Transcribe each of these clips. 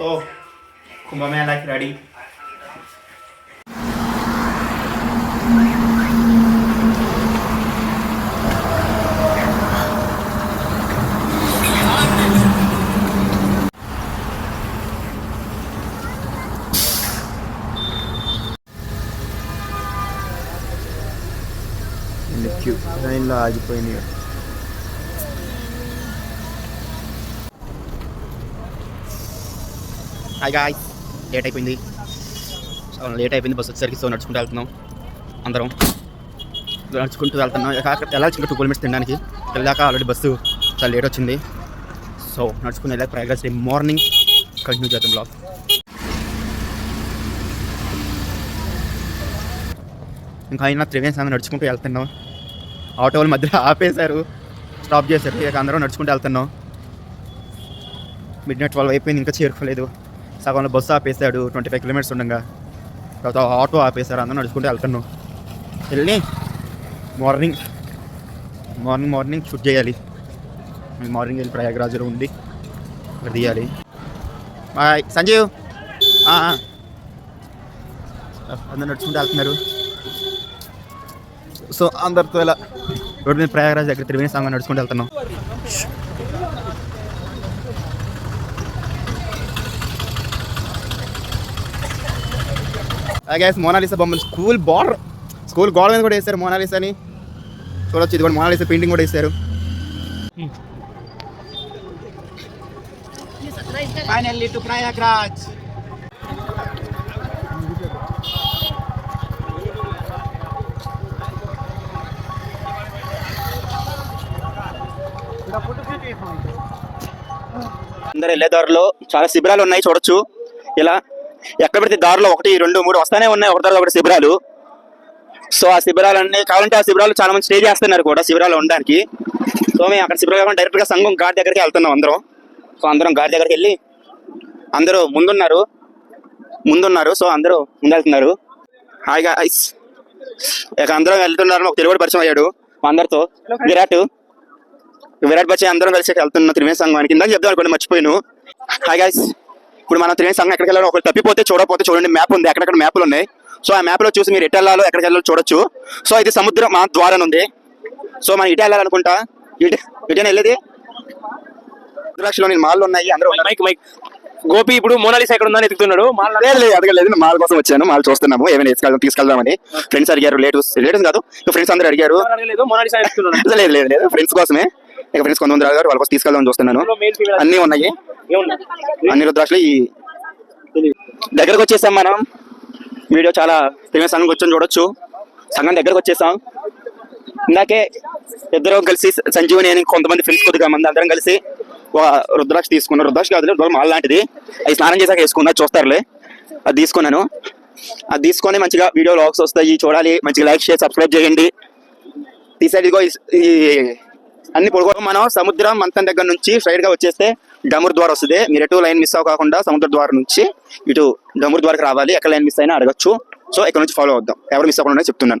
So కుంభమేళాకి ready queue లైన్లో ఆగిపోయింది hi guys late అయిపోయింది. సో లేట్ అయిపోయింది. బస్సు వచ్చేసరికి సో నడుచుకుంటూ వెళ్తున్నాం. అందరం. నడుచుకుంటూ వెళ్తున్నాం. ఇక అక్కడ వెళ్ళాల్సి టూ కిలోమీటర్స్ తినడానికి. వెళ్ళాక ఆల్రెడీ బస్సు చాలా లేట్ వచ్చింది. సో నడుచుకుని వెళ్ళాక ప్రయాగరాజ్ రేపు మార్నింగ్ కంటిన్యూ చేద్దాం బ్లాగ్ ఇంకా అయినా త్రివేణి సంఘం నడుచుకుంటూ వెళ్తున్నాం. ఆటో వాళ్ళ మధ్యలో ఆపేశారు. స్టాప్ చేశారు. ఇక అందరం నడుచుకుంటూ వెళ్తున్నాం. మిడ్ నైట్ ట్వెల్వ్ అయిపోయింది. ఇంకా చేరుకోలేదు. సగంలో బస్సు ఆపేశాడు. ట్వంటీ ఫైవ్ కిలోమీటర్స్ ఉండగా. తర్వాత ఆటో ఆపేశారు. అందరూ నడుచుకుంటూ వెళ్తాను వెళ్ళి మార్నింగ్ మార్నింగ్ మార్నింగ్ షూట్ చేయాలి. మార్నింగ్ వెళ్ళి ప్రయాగరాజులో ఉంది ఇక్కడ తీయాలి బాయ్. సంజీవ్. అందరు నడుచుకుంటూ వెళ్తున్నారు. సో అందరితో ఇలా రోడ్డు మీద ప్రయాగరాజ్ దగ్గర త్రివేణి సంఘం నడుచుకుంటూ వెళ్తున్నాం. గ్యాస్ మోనాలిసా బొమ్మలు స్కూల్ బార్డర్ స్కూల్ గోడ మీద కూడా వేస్తారు మోనాలిసా అని చూడొచ్చు ఇది కూడా మోనాలిసా పెయింటింగ్ కూడా వేస్తారు ఫైనల్లీ టు ప్రయాగ్రాజ్ అందరు వెళ్ళేదారిలో చాలా శిబిరాలు ఉన్నాయి చూడొచ్చు. ఇలా ఎక్కడ పెడితే దారిలో ఒకటి రెండు మూడు వస్తానే ఉన్నాయి. ఒకటి తర్వాత ఒకటి శిబిరాలు. సో ఆ శిబిరాలన్నీ కావాలంటే ఆ శిబిరాలు చాలా మంది స్టే చేస్తున్నారు కూడా శిబిరాలు ఉండడానికి. సో మేము అక్కడ శిబిరాలు కాకుండా డైరెక్ట్గా సంఘం గాడి దగ్గరికి వెళ్తున్నాం అందరం. సో అందరం గాడి దగ్గరికి వెళ్ళి అందరూ ముందున్నారు. ముందున్నారు. సో అందరూ ముందు వెళ్తున్నారు హాయిగా ఐస్ ఇక అందరం వెళ్తున్నారు ఒక తెలుగు పరిచయం అయ్యాడు అందరితో. విరాట్. విరాట్ బచ్చి అందరం కలిసి వెళ్తున్నాం త్రివేణ సంఘానికి ఇందాక చెప్దాం అనుకోండి మర్చిపోయాను. హాయ్ గైస్ ఇప్పుడు మనం త్రివేణి సంఘం ఎక్కడికి వెళ్ళాలో ఒకరు తప్పిపోతే చూడకపోతే చూడండి మ్యాప్ ఉంది. ఎక్కడెక్కడ మ్యాప్లు ఉన్నాయి. సో ఆ మ్యాప్లో చూసి మీరు ఎటు వెళ్ళాలో ఎక్కడికి వెళ్ళాలో చూడొచ్చు. సో ఇది సముద్రం మా ద్వారం ఉంది. సో మనం ఇటు వెళ్ళాలనుకుంటా? ఇటు ఇటైనా వెళ్ళేది? రుద్రాక్షలో నేను మాల్లో ఉన్నాయి అందరూ ఉన్నారు. మైక్ మైక్ గోపి ఇప్పుడు మోనాలిసా ఎక్కడ ఉందని ఎత్తుకున్నాడు మాల్ లేదు లేదు అడగలేదు మాల్ కోసం వచ్చాను. మాల్ చూస్తున్నాము. ఏమైనా తీసుకెళ్దాం తీసుకెళ్దామని. ఫ్రెండ్స్ అడిగారు లేటెస్ట్ లేటెస్ట్ కాదు. ఫ్రెండ్స్ అందరూ అడిగారు. లేదు లేదు లేదు ఫ్రెండ్స్ కోసమే. ఇక ఫ్రెండ్స్ కొంతమంది అడిగారు వాళ్ళ కోసం తీసుకెళ్దామని చూస్తున్నాను. అన్నీ ఉన్నాయి. అన్ని రుద్రాక్షలు ఈ దగ్గరకు వచ్చేసాం మనం. వీడియో చాలా ఫేమస్ సంఘం వచ్చాం చూడొచ్చు. సంఘం దగ్గరకు వచ్చేసాం. ఇందాకే ఇద్దరు కలిసి సంజీవని అని కొంతమంది ఫ్రెండ్స్ కొద్దిగా మంది అందరం కలిసి ఒక రుద్రాక్ష తీసుకున్నారు రుద్రాక్ష కాదు రుద్రాక్ష మాల లాంటిది అది స్నానం చేశాక వేసుకున్నా చూస్తారులే. అది తీసుకున్నాను. అది తీసుకొని మంచిగా వీడియో లాగ్స్ వస్తాయి. చూడాలి. మంచిగా లైక్ షేర్ సబ్స్క్రైబ్ చేయండి. ఈ- ఈ అన్ని పొడుగు మనం సముద్రం మంతం దగ్గర నుంచి స్ట్రైట్గా వచ్చేస్తే డముర్ ద్వారా వస్తుంది. మీరు ఎటు లైన్ మిస్ అవ్వకుండా సముద్ర ద్వారం నుంచి ఇటు డముర్ ద్వారకు రావాలి. ఎక్కడ లైన్ మిస్ అయినా అడగచ్చు. సో ఇక్కడ నుంచి ఫాలో అవుద్దాం. ఎవరు మిస్ అవ్వకుండా చెప్తున్నాను.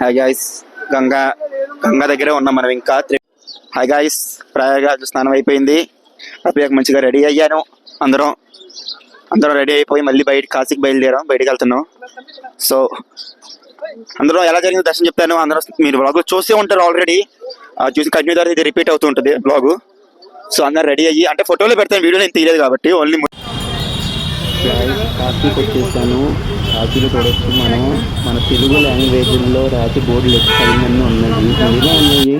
హాయ్ గాయస్ గంగా గంగా దగ్గరే ఉన్నాం మనం ఇంకా. హాయ్ గాయస్ ప్రాయగా స్నానం అయిపోయింది. అప్పుడు మంచిగా రెడీ అయ్యాను. అందరం అందరం రెడీ అయిపోయి మళ్ళీ బయట కాశీకి బయలుదేరాం బయటికి వెళ్తున్నాం. సో అందరూ ఎలా జరిగిందో దర్శనం చెప్తాను అందరూ మీరు బ్లాగ్ చూస్తూ ఉంటారు ఆల్రెడీ చూసి కంటిన్యూ ద్వారా ఇది రిపీట్ అవుతూ ఉంటుంది బ్లాగ్ సో అందరు రెడీ అయ్యి అంటే ఫోటోలో పెడతాను వీడియో నేను తీయలేదు కాబట్టి ఓన్లీ కాశీకి వచ్చేసాను కాశీలో చూడొచ్చు మనం మన తెలుగు లాంగ్వేజ్లో రాసి బోర్డులు ఎక్కాలని ఉన్నాయి ఇలా ఉన్నాయి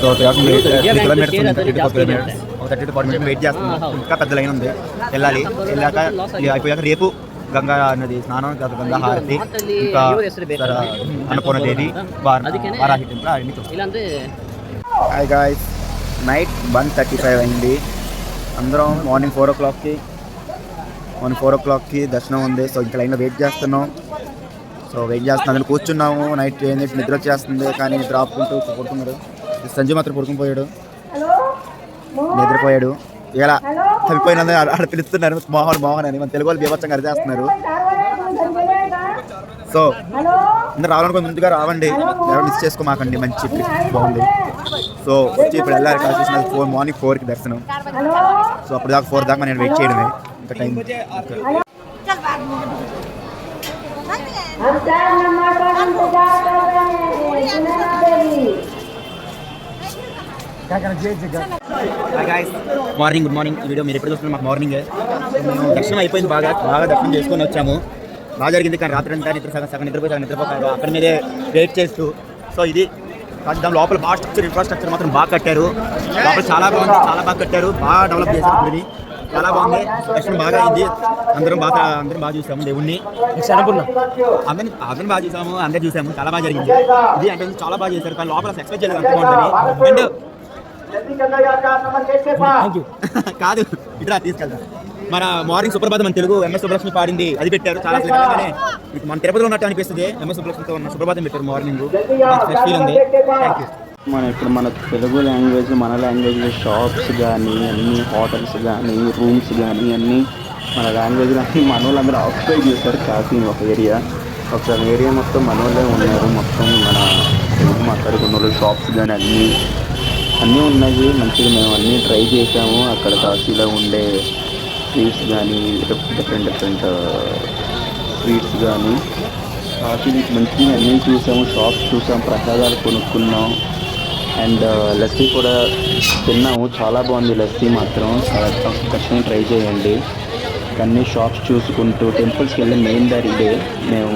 సో త్రీ అవర్స్ నుంచి వెయిట్ త్రీ కిలోమీటర్స్ ఉంది థర్టీ ఫోర్ కిలోమీటర్స్ ఒక thirty to forty minutes wait చేస్తున్నాం ఇంకా పెద్ద లైన్ ఉంది వెళ్ళాలి వెళ్ళాక అయిపోయాక రేపు గంగా నది స్నానం తర్వాత గంగా హారతి ఇంకా అన్నపూర్ణ దేవి వారాహి టెంపుల్ అవన్నీ చూస్తాం hi guys night one thirty five అయింది. అందరం మార్నింగ్ ఫోర్ ఓ క్లాక్కి వన్ ఫోర్ ఓ క్లాక్కి దర్శనం ఉంది. సో ఇంకా లైన్లో వెయిట్ చేస్తున్నాం. సో వెయిట్ చేస్తున్నాం. అందులో కూర్చున్నాము. నైట్ ఏంటి నిద్ర వచ్చేస్తుంది. కానీ నిద్ర ఆపుకుంటూ పడుకున్నారు సంజయ్ మాత్రం పడుకుని పోయాడు నిద్రపోయాడు. ఇలా చనిపోయినందుకు ఆడ పిలుస్తున్నారు. మోహన్ మోహన్ అని. మన తెలుగు వాళ్ళు బీభత్సంగా అరిచేస్తున్నారు. సో అందరు రావాలనుకో ముందుగా రావండి. ఎవరు మిస్ చేసుకోమాకండి. మంచి trip. బాగుంది. సో వచ్చి ఇప్పుడు వెళ్ళాలి. కాల్ ఫోర్ మార్నింగ్ ఫోర్కి దర్శనం. సో అప్పుడు దాకా ఫోర్ దాకా నేను వెయిట్ చేయడమే. ఇంత మార్నింగ్ గుడ్ మార్నింగ్ ఈ వీడియో మీరు ఎప్పుడు చూస్తున్నారు? మాకు మార్నింగ్ మేము దర్శనం అయిపోయింది బాగా. బాగా దర్శనం చేసుకొని వచ్చాము. బాగా జరిగింది కానీ రాత్రి అంతా నిద్ర సగం సగం నిద్రపోయి సగం నిద్రపోతారు అక్కడ మీదే వెయిట్ చేస్తూ. సో ఇది దాని లోపల బాగా స్ట్రక్చర్ ఇన్ఫ్రాస్ట్రక్చర్ మాత్రం బాగా కట్టారు. లోపల చాలా బాగుంది చాలా బాగా కట్టారు. బాగా డెవలప్ చేశారు చాలా బాగుంది. దర్శనం బాగా అయింది. అందరం బాగా అందరం బాగా చూసాము దేవుణ్ణి. అందరిని అందరం బాగా చూసాము. అందరు చూసాము. చాలా బాగా జరిగింది. ఇది అంటే చాలా బాగా చేశారు. కానీ లోపల ఎక్స్పెక్ట్ చేయలేదు. అంత బాగుంటుంది అండ్ కాదు. ఇట్లా తీసుకెళ్తా. మన మార్నింగ్ సుప్రభాతం మన తెలుగు ఎంఎస్ సుబ్బలక్ష్మి పాడింది. అది పెట్టారు. చాలా మీకు మన తిరుపతిలో ఉన్నట్టు అనిపిస్తుంది. ఎంఎస్ సుబ్బలక్ష్మితో ఉన్న సుప్రభాతం పెట్టారు మార్నింగ్ ఫీల్ ఉంది. థ్యాంక్ యూ మన ఇప్పుడు మన తెలుగు లాంగ్వేజ్ మన లాంగ్వేజ్లో షాప్స్ కానీ అన్ని హోటల్స్ కానీ రూమ్స్ కానీ అన్నీ మన లాంగ్వేజ్ కానీ మన వాళ్ళందరూ ఆక్యుపై చేశారు కాఫీ ఒక ఏరియా ఒక ఏరియా మొత్తం మన వాళ్ళే ఉన్నారు. మొత్తం మన తెలుగు మాట్లాడుకున్న వాళ్ళు షాప్స్ కానీ అన్నీ అన్నీ ఉన్నాయి. మంచిగా మేము అన్నీ ట్రై చేసాము అక్కడ కాశీలో ఉండే స్వీట్స్ కానీ డిఫరెంట్ డిఫరెంట్ స్వీట్స్ కానీ కాశీ మంచిగా అన్నీ చూసాము. షాప్స్ చూసాం. ప్రసాదాలు కొనుక్కున్నాం. అండ్ లస్సీ కూడా తిన్నాము. చాలా బాగుంది లస్సీ మాత్రం. ఖచ్చితంగా ట్రై చేయండి. అన్ని షాప్స్ చూసుకుంటూ టెంపుల్స్కి వెళ్ళి మెయిన్ దారి ఇదే. మేము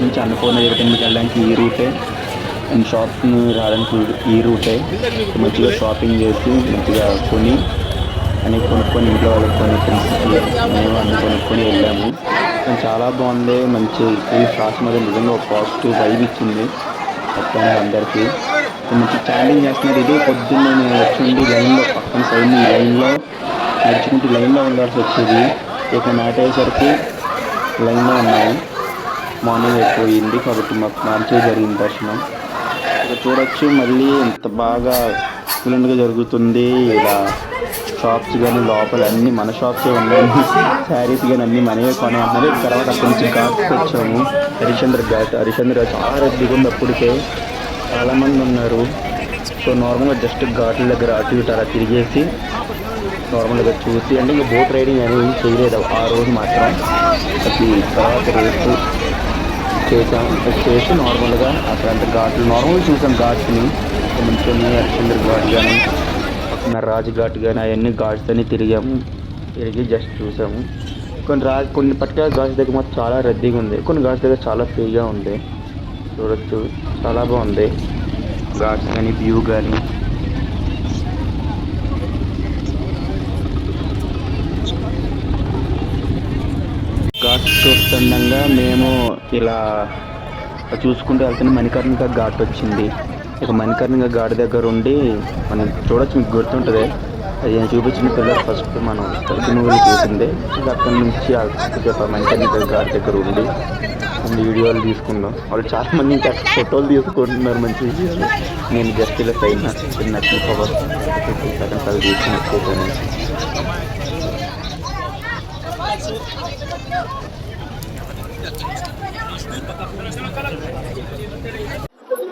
నుంచి అన్నపూర్ణ దేవి టెంపుల్కి వెళ్ళడానికి ఈ రూటే. అండ్ షాప్ని రావడానికి ఈ రూటే. మంచిగా షాపింగ్ చేసి మంచిగా కొని అని కొనుక్కొని ఇంట్లో వాళ్ళకి కొని ఫ్రెండ్స్కి మేము అన్ని కొనుక్కొని వెళ్ళాము. కానీ చాలా బాగుంది. మంచి ఈ షాప్స్ మీద నిజంగా ఒక పాజిటివ్ వైబ్ ఇచ్చింది. మొత్తం అందరికీ. మంచి ఛాలెంజ్ చేస్తున్నారు. ఇది పొద్దున్న నేను వచ్చింది లైన్లో పక్కన సైడ్ ఈ లైన్లో నడుచుకుంటూ లైన్లో ఉండాల్సి వచ్చేది. ఇక నాటేసరికి లైన్లో ఉన్నాయి మార్నింగ్ అయిపోయింది కాబట్టి మాకు మంచిగా జరిగింది దర్శనం. ఇక చూడొచ్చు మళ్ళీ ఎంత బాగా ఎక్సలెంట్గా జరుగుతుంది. ఇలా షాప్స్ కానీ లోపల అన్ని మన షాప్సే ఉన్నాయి. శారీస్ కానీ అన్ని మనమే కొనే తర్వాత అక్కడి నుంచి ఘాట్కి వచ్చాము. హరిశ్చంద్ర ఘాట్ హరిశ్చంద్ర చాలా రద్దీగా ఉంది అప్పటికే. చాలామంది ఉన్నారు. సో నార్మల్గా జస్ట్ ఘాట్ల దగ్గర అటు ఇటు అలా తిరిగేసి నార్మల్గా చూసి అంటే ఇంకా బోట్ రైడింగ్ అనేది చేయలేదు. ఆ రోజు మాత్రం అది తర్వాత రేపు చేసాం చేసి నార్మల్గా అక్కడ అంత ఘాట్లు నార్మల్గా చూసాం ఘాట్స్ని మంచిగా హరిచంద్ర ఘాట్ కానీ పక్కన రాజ్ ఘాట్ కానీ అవన్నీ ఘాట్స్ అని తిరిగాము. తిరిగి జస్ట్ చూసాము. కొన్ని రా కొన్ని పర్టికులర్ ఘాట్స్ దగ్గర మాత్రం చాలా రద్దీగా ఉంది. కొన్ని ఘాట్స్ దగ్గర చాలా ఫ్రీగా ఉంది. చూడొచ్చు. చాలా బాగుంది. ఘాట్స్ కానీ వ్యూ కానీ ఘాట్ చూస్తుండగా మేము ఇలా చూసుకుంటూ వెళ్తున్న మణికర్ణిక ఘాట్ వచ్చింది. ఇక మణికర్ణిక ఘాట్ దగ్గర ఉండి మనం చూడొచ్చు మీకు గుర్తుంటుంది. అది నేను చూపించిన పిల్లలు ఫస్ట్ మనం ప్రతి మూవీలు చూసింది. అక్కడి నుంచి ఆ మణికర్ణిక ఘాట్ దగ్గర ఉండి అండ్ వీడియోలు తీసుకున్నాం. వాళ్ళు చాలా మంది ఇంకా ఫోటోలు తీసుకుంటున్నారు మంచి వీడియోలు నేను జస్ట్ ఇలా పైన చిన్న క్లిప్ ఒక ఫిఫ్టీ సెకండ్స్ అవి తీసుకుని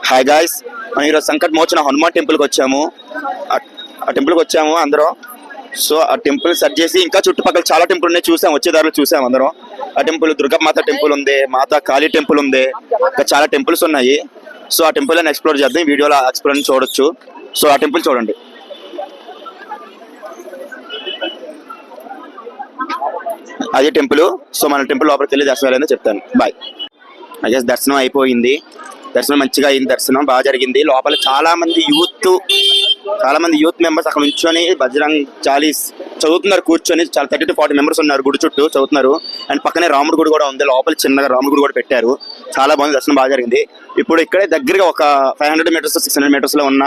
హాయ్ గాయస్ మనం ఈరోజు సంకట్ మోచన హనుమాన్ టెంపుల్కి వచ్చాము. ఆ- ఆ టెంపుల్కి వచ్చాము అందరం. సో ఆ టెంపుల్ సెర్చ్ చేసి ఇంకా చుట్టుపక్కల చాలా టెంపుల్ ఉన్నాయి. చూసాం వచ్చే దారిలో చూసాం అందరం. ఆ టెంపుల్ దుర్గమాత టెంపుల్ ఉంది మాతా కాళీ టెంపుల్ ఉంది. ఇంకా చాలా టెంపుల్స్ ఉన్నాయి. సో ఆ టెంపుల్ అని ఎక్స్ప్లోర్ చేద్దాం. ఈ వీడియోలో ఎక్స్ప్లోర్ చూడొచ్చు. సో ఆ టెంపుల్ చూడండి. అదే టెంపుల్. సో మన టెంపుల్ లోపలికి వెళ్ళి దర్శనం వెళ్ళాలని చెప్తాను. బాయ్ ఐ గెస్ దర్శనం అయిపోయింది. దర్శనం మంచిగా అయింది. దర్శనం బాగా జరిగింది. లోపల చాలా మంది యూత్ చాలా మంది యూత్ మెంబర్స్ అక్కడ నుంచొని బజరంగ్ చాలీస్ చదువుతున్నారు కూర్చొని చాలా థర్టీ టు ఫార్టీ మెంబర్స్ ఉన్నారు గుడి చుట్టూ చదువుతున్నారు. అండ్ పక్కనే రాముడి గుడి కూడా ఉంది లోపల చిన్నగా రాముడి గుడి కూడా పెట్టారు. చాలా బాగుంది దర్శనం బాగా జరిగింది. ఇప్పుడు ఇక్కడే దగ్గరగా ఒక five hundred metres six hundred మీటర్స్లో ఉన్న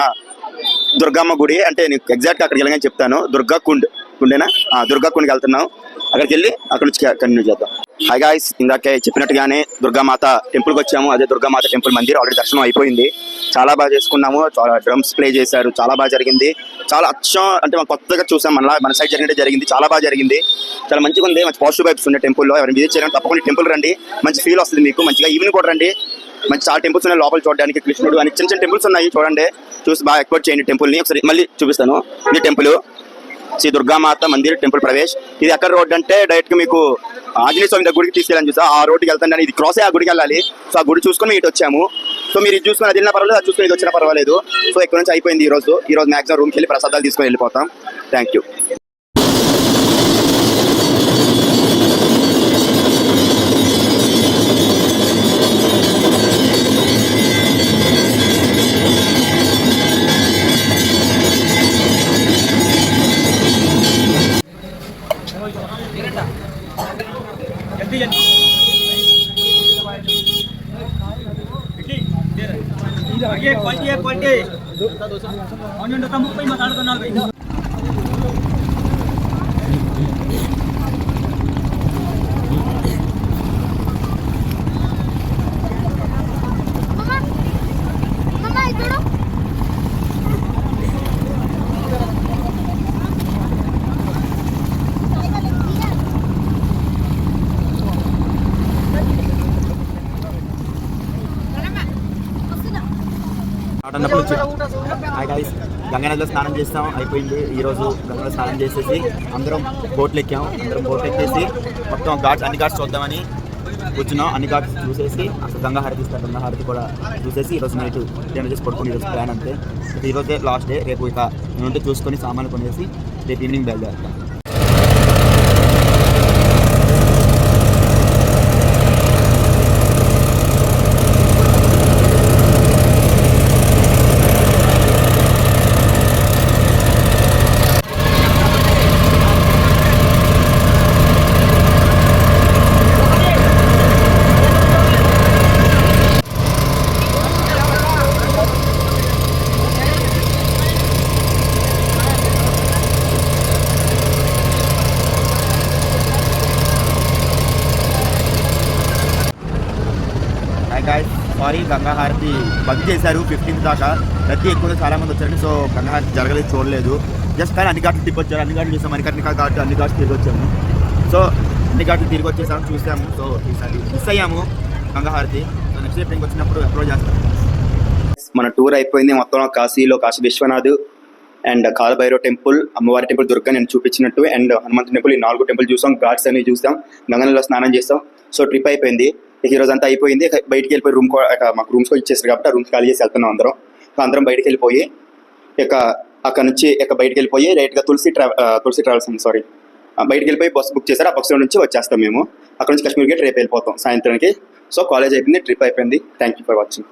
దుర్గమ్మ గుడి అంటే నేను ఎగ్జాక్ట్ అక్కడికి వెళ్ళగానే చెప్తాను. దుర్గా కుండ్ కుండేనా? దుర్గా కుండ్కి వెళ్తున్నాం. అక్కడికి వెళ్ళి అక్కడ నుంచి కంటిన్యూ చేద్దాం. హై గాయస్ ఇందాకే చెప్పినట్టుగానే దుర్గామాత టెంపుల్కి వచ్చాము. అదే దుర్గామాత టెంపుల్ మందిర్ ఆల్రెడీ దర్శనం అయిపోయింది. చాలా బాగా చేసుకున్నాము. చాలా డ్రమ్స్ ప్లే చేశారు. చాలా బాగా జరిగింది. చాలా అచ్చం అంటే మనం కొత్తగా చూసాం. మన మన సైడ్ జరిగినట్టు జరిగింది. చాలా బాగా జరిగింది. చాలా మంచిగా ఉంది. మంచి పాజిటివ్ వైబ్స్ ఉండే టెంపుల్లో ఎవరైనా విజిట్ చేయాలని తప్పకుండా టెంపుల్ రండి. మంచి ఫీల్ వస్తుంది మీకు. మంచిగా ఈవినింగ్ కూడా రండి. మంచి చాలా టెంపుల్స్ ఉన్నాయి. లోపల చూడడానికి కృష్ణుడు అని చిన్న చిన్న టెంపుల్స్ ఉన్నాయి. చూడండి. చూసి బాగా ఎక్స్పోర్ట్ చేయండి టెంపుల్ని ఒకసారి మళ్ళీ చూపిస్తాను. ఈ టెంపుల్ శ్రీ దుర్గామాత మందిర్ టెంపుల్ ప్రవేశ్. ఇది ఎక్కడ రోడ్ అంటే డైరెక్ట్గా మీకు ఆంజనేయ స్వామి దగ్గర గుడికి తీసుకెళ్ళాను చూసా. ఆ రోడ్డుకి వెళ్తాను ఇది క్రాస్ ఆ గుడికి వెళ్ళాలి. సో ఆ గుడి చూసుకొని ఇటు వచ్చాము. సో మీరు ఇది చూసుకొని అది వెళ్ళినా పర్వాలేదు అది చూసుకొని ఇది వచ్చినా పర్వాలేదు. సో ఇక్కడ నుంచి అయిపోయింది ఈ రోజు. ఈ రోజు మాక్సిమం రూమ్కి వెళ్ళి ప్రసాదాలు తీసుకొని వెళ్ళిపోతాం. Thank you. ಒಂದೊಂದು ಮುಪ್ಪೈ ಮಾತಾಡ್ತಾನೆ అన్నప్పుడు హాయ్ గైస్ గంగానదిలో స్నానం చేస్తాం. అయిపోయింది. ఈరోజు గంగలో స్నానం చేసేసి అందరం బోట్లు ఎక్కాం అందరం బోట్లు ఎక్కేసి మొత్తం ఘాట్స్ అన్ని ఘాట్స్ చూద్దామని కూర్చున్నాం. అన్ని ఘాట్స్ చూసేసి అసలు గంగా హారతి ఇస్తారు. గంగా హారతి కూడా చూసేసి ఈరోజు నైట్ డిన్నర్ చేసి పడుకుని ఈరోజు ప్లాన్ అంతే. ఈరోజే లాస్ట్ డే రేపు ఇక నేను చూసుకొని సామాన్లు కొనేసి రేపు ఈవినింగ్ బయలుదేరుతాను హాయ్ గాయస్ సారీ గంగా బంద్ చేశారు. ఫిఫ్టీన్త్ దాకా. రద్దీ ఎక్కువ చాలామంది వచ్చారండి. వచ్చారు సో గంగాహారతి జరగలేదు చూడలేదు. జస్ట్ కానీ అన్ని ఘాట్లు తిప్పి వచ్చారు అన్ని ఘాట్లు చూసాం. మణికర్ణిక ఘాట్ అన్ని ఘాట్లు తిరిగి వచ్చాము సో అన్ని ఘాట్లు తిరిగి వచ్చేసాము చూసాము. సో ఈసారి మిస్ అయ్యాము గంగాహారతి. సో నెక్స్ట్ డే వచ్చినప్పుడు అప్రోచ్ చేస్తాం. మన టూర్ అయిపోయింది. మొత్తం కాశీలో కాశీ విశ్వనాథ్ అండ్ కాలభైరవ టెంపుల్ అమ్మవారి టెంపుల్ దుర్గా నేను చూపించినట్టు. అండ్ హనుమంత్ టెంపుల్ ఈ నాలుగు టెంపుల్ చూసాం. ఘాట్స్ అన్ని చూసాం. గంగనలో స్నానం చేస్తాం సో ట్రిప్ అయిపోయింది. ఈ రోజు అంతా అయిపోయింది బయటికి వెళ్ళిపోయి రూమ్ మాకు రూమ్స్ కూడా ఇచ్చేసారు కాబట్టి ఆ రూమ్స్ ఖాళీ చేసి వెళ్తున్నాం అందరం. అందరం బయటికి వెళ్ళిపోయి ఇక అక్కడ నుంచి ఇక బయటికి వెళ్ళిపోయి రైట్గా Tulasi travel Tulasi travels sorry బయటికి వెళ్ళిపోయి బస్ బుక్ చేశారు. ఆ బస్సులో నుంచి వచ్చేస్తాం మేము. అక్కడ నుంచి కాశ్మీర్ గేట్ రేపు వెళ్ళిపోతాం సాయంత్రానికి. సో కాలేజ్ అయిపోయింది ట్రిప్ అయిపోయింది. Thank you for watching